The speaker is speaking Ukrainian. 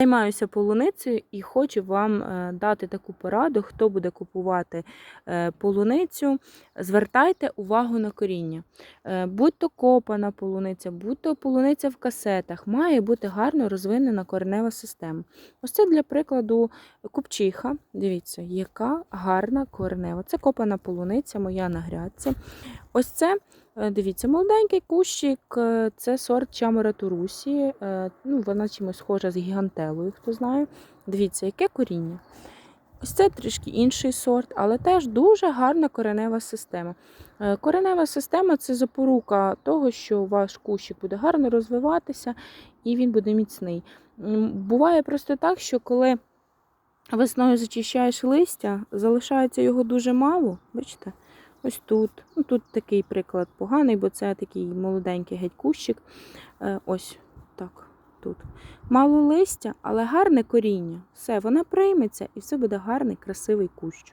Займаюся полуницею і хочу вам е, дати таку пораду, хто буде купувати е, полуницю, звертайте увагу на коріння. Е, Будь то копана полуниця, будь то полуниця в касетах, має бути гарно розвинена коренева система. Ось це для прикладу купчиха. Дивіться, яка гарна коренева. Це копана полуниця, моя на грядці. Ось це, е, дивіться, молоденький кущик, е, це сорт Чамора Турусі. е, Ну, вона чимось схожа з гігантелою, хто знає. Дивіться, яке коріння. Ось це трішки інший сорт, але теж дуже гарна коренева система. Коренева система це запорука того, що ваш кущик буде гарно розвиватися і він буде міцний. Буває просто так, що коли весною зачищаєш листя, залишається його дуже мало. Бачите? Ось тут. Ну, тут такий приклад поганий, бо це такий молоденький геть кущик. Е, Ось так. Тут. Мало листя, але гарне коріння. Все, вона прийметься і все буде гарний, красивий кущ.